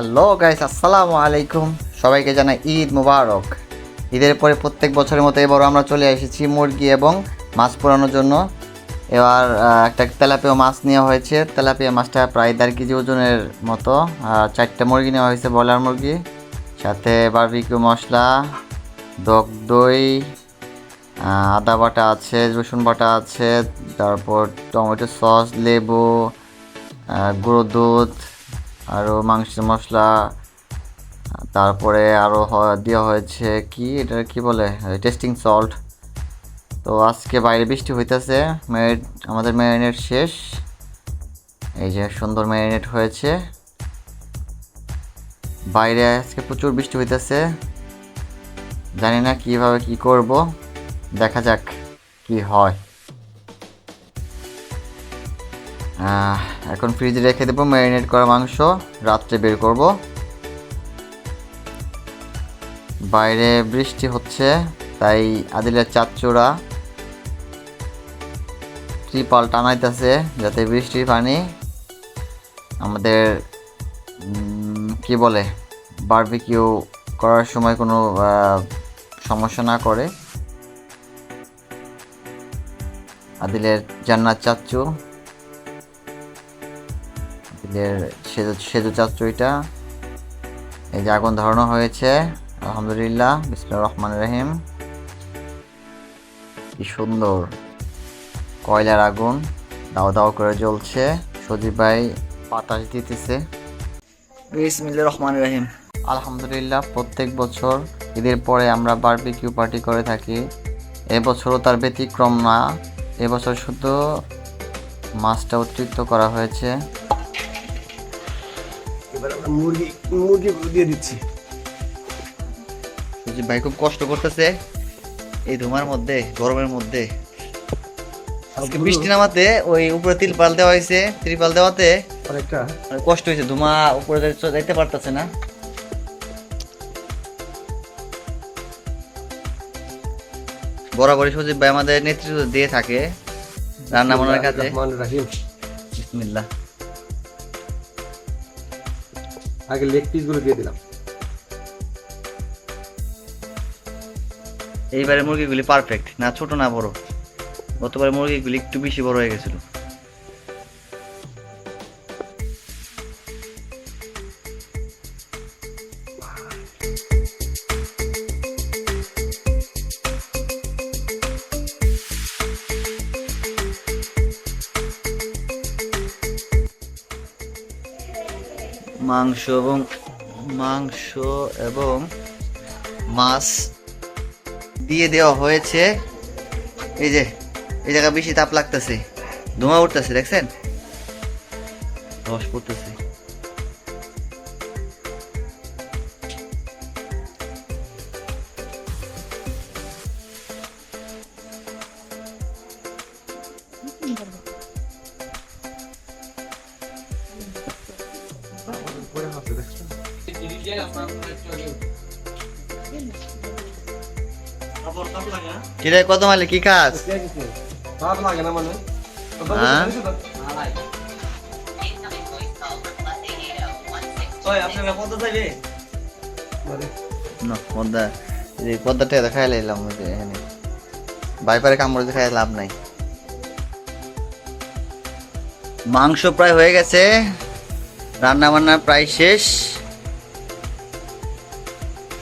Hello guys আসসালামু আলাইকুম সবাইকে জানাই ঈদ মুবারক। ঈদের পরে প্রত্যেক বছরের মতো এবারও আমরা চলে এসেছি মুরগি এবং মাছ পোড়ানোর জন্য। এবার একটা তেলাপিয়া মাছ নেওয়া হয়েছে। তেলাপিয়া মাছটা প্রায় দেড় কেজি ওজনের মতো। আর চারটে মুরগি নেওয়া হয়েছে, ব্রয়লার মুরগি। সাথে বারবিকিউ মশলা, দক দই আদা বাটা আছে, রসুন বাটা আছে, তারপর টমেটো সস, লেবু গুঁড়ো দুধ আরও মাংসের মশলা, তারপরে আরও দেওয়া হয়েছে কি, এটা কি বলে? টেস্টিং সল্ট তো আজকে বাইরে বৃষ্টি হইতেছে ম্যারিনেট আমাদের ম্যারিনেট শেষ। এই যে সুন্দর ম্যারিনেট হয়েছে। বাইরে আজকে প্রচুর বৃষ্টি হইতেছে। জানি না কীভাবে কি করব। দেখা যাক কি হয়। এখন ফ্রিজে রেখে দেবো ম্যারিনেট করা মাংস। রাত্রে বের করব। বাইরে বৃষ্টি হচ্ছে, তাই আদিলের চাচ্চুরা ত্রিপাল টানাইতেছে যাতে বৃষ্টির পানি আমাদের কি বলে, বারবিকিউ করার সময় কোনো সমস্যা না করে। আদিলের জান্নাত চাচ্চু। আদিলের সেজু সেজু চাচ্চু এই যে আগুন ধরানো হয়েছে, আলহামদুলিল্লাহ বিসমুল্লাহ রহমান রহিম। কি সুন্দর। কয়লার আগুন, দাও দাও করে জ্বলছে। সজীব ভাই বাতাস দিতেছে। বিসমিল্লাহ রহমান রহিম। আলহামদুলিল্লাহ, প্রত্যেক বছর ঈদের পরে আমরা বারবিকিউ পার্টি করে থাকি। এবছরও তার ব্যতিক্রম না। এবছর শুধু মাছটা অতিরিক্ত করা হয়েছে। মুরগি মুরগিগুলো দিয়ে দিচ্ছি। ভাই খুব কষ্ট করতেছে। এই ধুমার মধ্যে গরমের মধ্যে। আজকে বৃষ্টি নামাতে ওই উপরে তিরপাল দেওয়া হয়েছে। ত্রিপাল দেওয়াতে অনেকটা কষ্ট হয়েছে ধুমা উপরে যাইতে পারতেছে না। বরাবরই সজীব ভাই আমাদের নেতৃত্ব দিয়ে থাকে। রান্না বান্নার কাজে। বিসমিল্লাহ। আগে লেগ পিসগুলো দিয়ে দিলাম। এইবারে মুরগিগুলি পারফেক্ট না ছোট না বড়। গতবারে মুরগিগুলি একটু বেশি বড় হয়ে গেছিল। মাংস এবং মাংস এবং মাছ দিয়ে দেওয়া হয়েছে। এই যে, এই জায়গা বেশি তাপ লাগতেছে। ধোঁয়া উঠতেছে, দেখছেন? রস পড়তেছে। কিরে কত মালে কি লাগে না মানে? হ্যাঁ? না পদ্মা। এই পদ্মাটা দেখাই লাইলাম এখানে। বাইপারে কামড়ে দেখাই লাভ নাই। মাংস প্রায় হয়ে গেছে। রান্না বান্না প্রায় শেষ।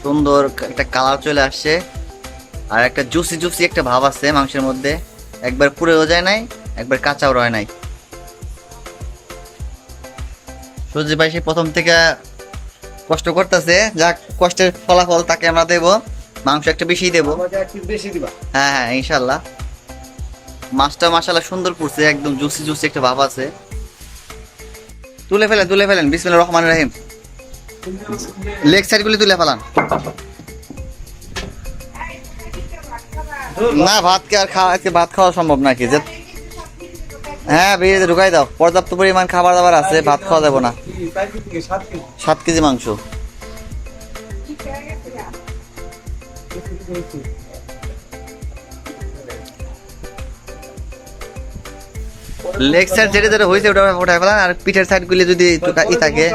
সুন্দর একটা কালার চলে আসছে। আর একটা জুসি জুসি একটা ভাব আছে মাংসের মধ্যে। একবার পুড়েও যায় নাই একবার কাঁচাও রয় নাই। সূর্য ভাই সে প্রথম থেকে কষ্ট করতেছে যাক কষ্টের ফলাফল তাকে আমরা দেব মাংস একটা বেশি দেব? হ্যাঁ হ্যাঁ ইনশাল্লাহ মাছটা মাশাল্লাহ সুন্দর করছে একদম জুসি জুসি একটা ভাব আছে। তুলে ফেলেন তুলে ফেলেন বিসমিল্লাহির রহমান রহিম। লেগ সাইড গুলি তুলে ফেলান। না, ভাত কে আর খাওয়া আজকে ভাত খাওয়া সম্ভব নাকি? যে হ্যাঁ বিয়ে ঢুকাই দাও। পর্যাপ্ত পরিমাণ খাবার দাবার আছে, ভাত খাওয়া যাব না। সাত কেজি মাংস। লেগ সাইড যেটা যেটা হয়েছে, ওটা ওঠায় ফেলান আর পিঠের সাইড গুলি যদি ই থাকে।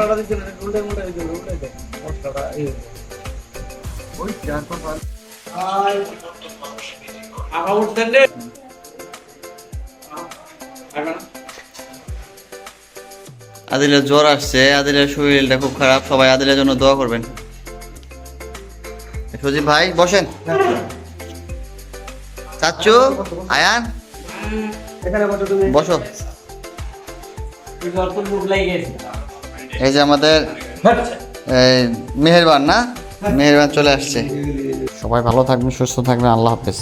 আদিলের জ্বর আসছে। আদিলের শরীরটা খুব খারাপ। সবাই আদিলের জন্য দোয়া করবেন। সজীব ভাই, বসেন। চাচ্চু, আয়ান। এখানে বসো তুমি। বসো। এই যে আমাদের এই মেহেরবান না? মেহেরবান চলে আসছে। সবাই ভালো থাকবেন সুস্থ থাকবেন আল্লাহ হাফেজ।